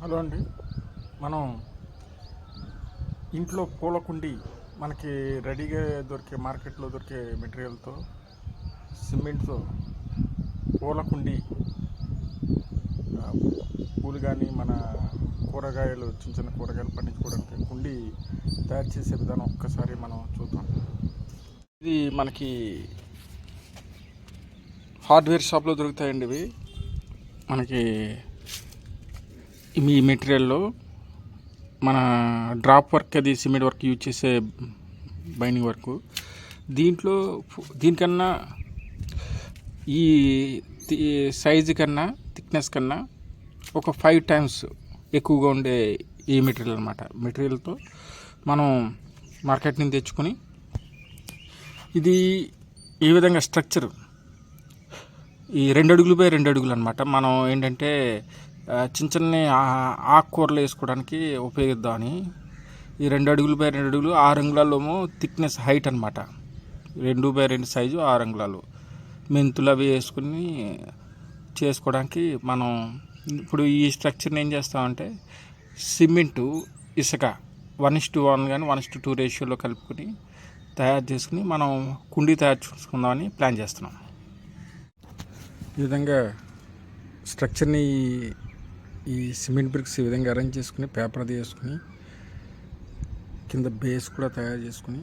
Hello అండి. మనం ఇంట్లో పూల కుండి మనకి రెడీగా దొరికే మార్కెట్లో దొరికే మెటీరియల్తో సిమెంట్తో పూల కుండి పూలు కానీ మన కూరగాయలు చిన్న చిన్న కూరగాయలు పండించుకోవడానికి కుండి తయారు చేసే విధానం ఒక్కసారి మనం చూద్దాం. ఇది మనకి హార్డ్వేర్ షాప్లో దొరుకుతాయండి ఇవి. మనకి ఈ మెటీరియల్లో మన డ్రాప్ వర్క్ అది సిమెంట్ వర్క్ యూజ్ చేసే బైండింగ్ వర్క్. దీంట్లో దీనికన్నా ఈ సైజు కన్నా థిక్నెస్ కన్నా ఒక ఫైవ్ టైమ్స్ ఎక్కువగా ఉండే ఈ మెటీరియల్ అనమాట మెటీరియల్తో మనం మార్కెట్ నుంచి తెచ్చుకొని ఇది ఈ విధంగా స్ట్రక్చర్. ఈ రెండు అడుగులు బై రెండు అడుగులు అనమాట మనం ఏంటంటే చిన్న చిన్న ఆకుకూరలు వేసుకోవడానికి ఉపయోగిద్దామని. ఈ రెండు అడుగులు బై రెండు అడుగులు ఆరు అంగుళాలేమో థిక్నెస్ హైట్ అనమాట రెండు బై రెండు సైజు ఆరు అంగుళాలు మెంతులు అవి వేసుకుని చేసుకోవడానికి మనం ఇప్పుడు ఈ స్ట్రక్చర్ని ఏం చేస్తామంటే సిమెంటు ఇసుక వన్ ఇస్ టు వన్ కానీ వన్ ఇస్ టు టూ రేషియోలో కలుపుకొని తయారు చేసుకుని మనం కుండీ తయారు చేసుకుందామని ప్లాన్ చేస్తున్నాం. ఈ విధంగా స్ట్రక్చర్ని ఈ- సిమెంట్ బ్రిక్స్ ఈ విధంగా అరేంజ్ చేసుకుని పేపర్ అది వేసుకుని కింద బేస్ కూడా తయారు చేసుకుని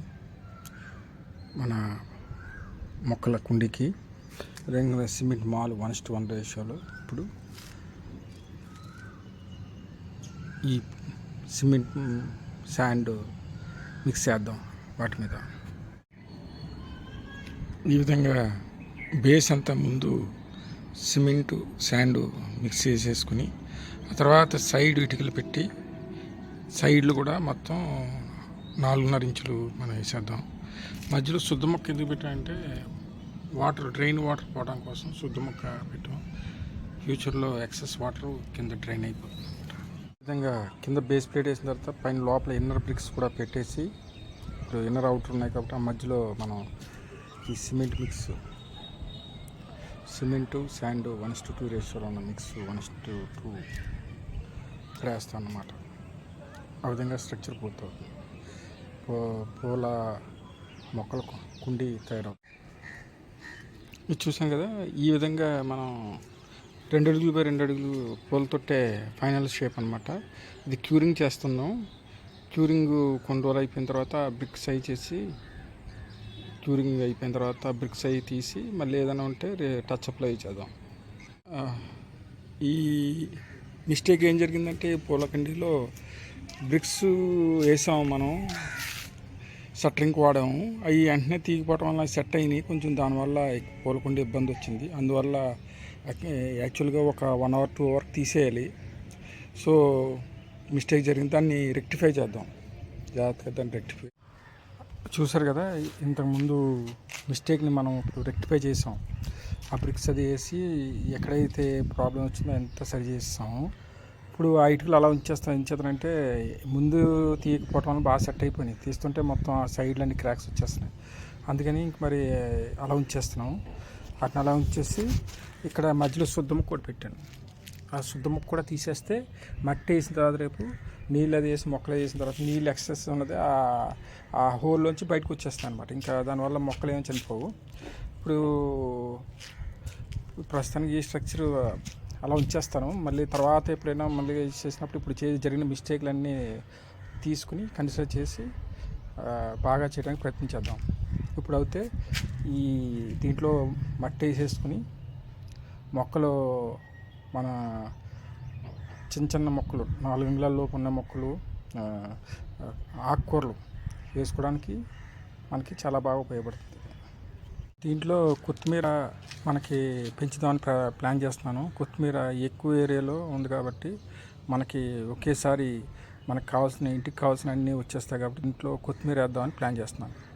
మన మొక్కల కుండీకి రంగు సిమెంట్ మాల్ వన్ టు వన్ రేషియోలో ఇప్పుడు ఈ సిమెంట్ శాండ్ మిక్స్ చేద్దాం వాటి మీద. ఈ విధంగా బేస్ అంతా ముందు సిమెంటు శాండ్ మిక్స్ చేసేసుకుని తర్వాత సైడ్ ఇటుకలు పెట్టి సైడ్లు కూడా మొత్తం నాలుగున్నర ఇంచులు మనం వేసేద్దాం. మధ్యలో శుద్ధ మొక్క ఎందుకు పెట్టామంటే వాటర్ డ్రైన్ వాటర్ పోవడం కోసం శుద్ధ మొక్క పెట్టాం. ఫ్యూచర్లో ఎక్సెస్ వాటర్ కింద డ్రైన్ అయిపోతుంది. విధంగా కింద బేస్ ప్లేట్ వేసిన తర్వాత పైన లోపల ఇన్నర్ బ్రిక్స్ కూడా పెట్టేసి ఇప్పుడు ఇన్నర్ అవుటర్ ఉన్నాయి కాబట్టి ఆ మధ్యలో మనం ఈ cement mix cement sand one to two రేషియోలో ఉన్న మిక్స్ వన్ టు టూ ఇక్కడ వేస్తాం అన్నమాట. ఆ విధంగా స్ట్రక్చర్ పూర్తవుతుంది. పూ పూల మొక్కల కుండీ కుండి తయారవుతుంది ఇది చూసాం కదా ఈ విధంగా మనం రెండు అడుగులు బై రెండు అడుగులు పూలతోటే ఫైనల్ షేప్ అనమాట ఇది క్యూరింగ్ చేస్తున్నాం. క్యూరింగ్ కొన్ని రోజులు అయిపోయిన తర్వాత బ్రిక్ సై చేసి క్యూరింగ్ అయిపోయిన తర్వాత బ్రిక్స్ అవి తీసి మళ్ళీ ఏదైనా ఉంటే టచ్ అప్లై చేద్దాం. ఈ మిస్టేక్ ఏం జరిగిందంటే పూలకండిలో బ్రిక్స్ వేసాము మనం షట్టరింగ్ వాడాము. అవి వెంటనే తీగిపోవడం వల్ల సెట్ అయినాయి. కొంచెం దానివల్ల పూలకుండి ఇబ్బంది వచ్చింది. అందువల్ల యాక్చువల్గా ఒక వన్ అవర్ టూ అవర్ తీసేయాలి. సో మిస్టేక్ జరిగింది. దాన్ని రెక్టిఫై చేద్దాం. జాగ్రత్తగా దాన్ని రెక్టిఫై చూసారు కదా ఇంతకుముందు మిస్టేక్ని మనం ఇప్పుడు రెక్టిఫై చేసాం. ఆ బ్రిక్స్ అది వేసి ఎక్కడైతే ప్రాబ్లం వచ్చిందో ఎంత సరి చేస్తాము ఇప్పుడు ఆ ఇటుకలు అలా ఉంచేస్తాం ఏం ముందు తీయకపోవటం వల్ల బాగా సెట్ అయిపోయినాయి. తీస్తుంటే మొత్తం ఆ సైడ్లన్నీ క్రాక్స్ వచ్చేస్తున్నాయి. అందుకని ఇంక మరి అలా ఉంచేస్తున్నాం. వాటిని అలా ఉంచేసి ఇక్కడ మధ్యలో శుద్ధ ముక్క కూడా పెట్టాను. ఆ శుద్ధ ముక్క కూడా తీసేస్తే మట్టి వేసిన తర్వాత రేపు నీళ్ళు అది వేసి మొక్కలు వేసిన తర్వాత నీళ్ళు ఎక్సెస్ ఉన్నది ఆ- ఆ హోల్లోంచి బయటకు వచ్చేస్తాయి అనమాట ఇంకా దానివల్ల మొక్కలు ఏమి చనిపోవు. ఇప్పుడు ప్రస్తుతానికి ఈ స్ట్రక్చర్ అలా ఉంచేస్తాను. మళ్ళీ తర్వాత ఎప్పుడైనా మళ్ళీ చేసినప్పుడు ఇప్పుడు చే జరిగిన మిస్టేక్లన్నీ తీసుకుని కన్సిడర్ చేసి బాగా చేయడానికి ప్రయత్నించేద్దాం ఇప్పుడు అయితే ఈ దీంట్లో మట్టి వేసేసుకుని మొక్కలు మన చిన్న చిన్న మొక్కలు నాలుగు ఇండ్లలోపు ఉన్న మొక్కలు ఆకుకూరలు వేసుకోవడానికి మనకి చాలా బాగా ఉపయోగపడుతుంది. దీంట్లో కొత్తిమీర మనకి పెంచుదామని ప్లా- ప్లాన్ చేస్తున్నాను. కొత్తిమీర ఎక్కువ ఏరియాలో ఉంది కాబట్టి మనకి ఒకేసారి మనకు కావాల్సిన ఇంటికి కావాల్సిన అన్నీ వచ్చేస్తాయి కాబట్టి ఇంట్లో కొత్తిమీర వేద్దామని ప్లాన్ చేస్తున్నాను.